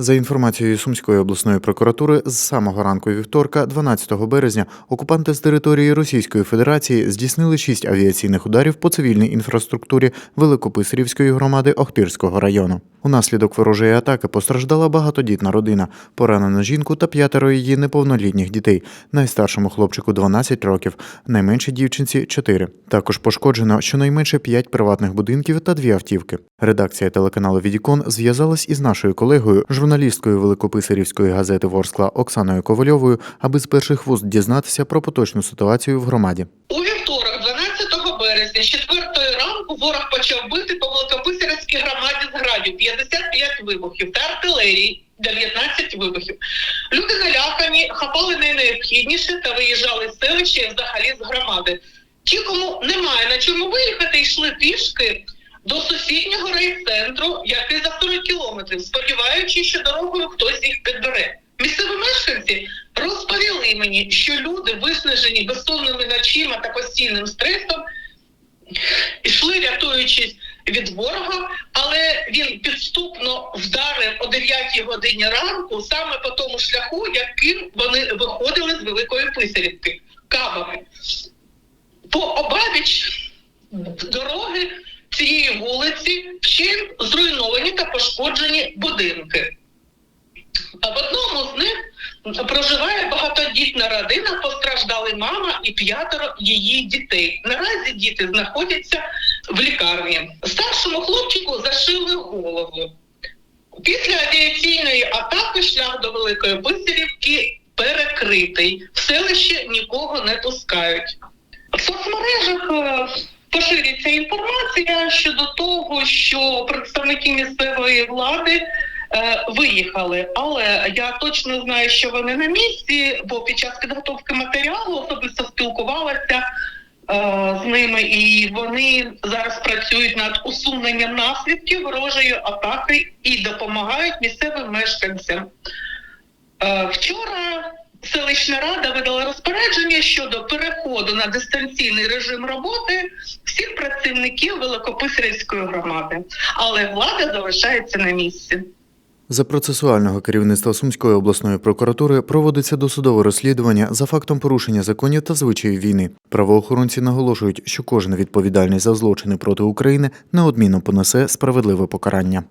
За інформацією Сумської обласної прокуратури, з самого ранку вівторка, 12 березня, окупанти з території Російської Федерації здійснили шість авіаційних ударів по цивільній інфраструктурі Великописарівської громади Охтирського району. Унаслідок ворожої атаки постраждала багатодітна родина, поранено жінку та п'ятеро її неповнолітніх дітей. Найстаршому хлопчику 12 років, найменшій дівчинці 4. Також пошкоджено щонайменше 5 приватних будинків та дві автівки. Редакція телеканалу Відікон зв'язалась із нашою колегою, журналісткою Великописарівської газети Ворскла Оксаною Ковальовою, аби з перших вуст дізнатися про поточну ситуацію в громаді. У вівторок, 12 березня, з 4 ранку, ворог почав бити по Великописарівській громаді з градів 55 вибухів та артилерії 19 вибухів. Люди налякані, хапали найнеобхідніше та виїжджали з селища взагалі з громади. Ті, кому немає на чому виїхати, йшли пішки до сусіднього райцентру, який за 40 кілометрів, сподіваючись, що дорогою хтось їх підбере. Місцеві мешканці розповіли мені, що люди, виснажені безсонними ночима та постійним стресом, йшли, рятуючись від ворога, але він підступно вдарив о 9 годині ранку саме по тому шляху, яким вони виходили з Великої Писарівки кабами. По обабіч дороги цієї вулиці вщент зруйновані та пошкоджені будинки. А в одному з них проживає багатодітна родина, постраждали мама і п'ятеро її дітей. Наразі діти знаходяться в лікарні. Старшому хлопчику зашили голову. Після авіаційної атаки шлях до Великої Писарівки перекритий. В селище нікого не пускають. В соцмережах е, поширюється інформація щодо того, що представники місцевої влади е, виїхали, але я точно знаю, що вони на місці, бо під час підготовки матеріалу особисто спілкувалася е, з ними, і вони зараз працюють над усуненням наслідків ворожої атаки і допомагають місцевим мешканцям. Е, Вчора селищна рада видала розпорядження щодо переходу на дистанційний режим роботи всіх працівників Великописарівської громади, але влада залишається на місці. За процесуального керівництва Сумської обласної прокуратури проводиться досудове розслідування за фактом порушення законів та звичаїв війни. Правоохоронці наголошують, що кожен відповідальний за злочини проти України неодмінно понесе справедливе покарання.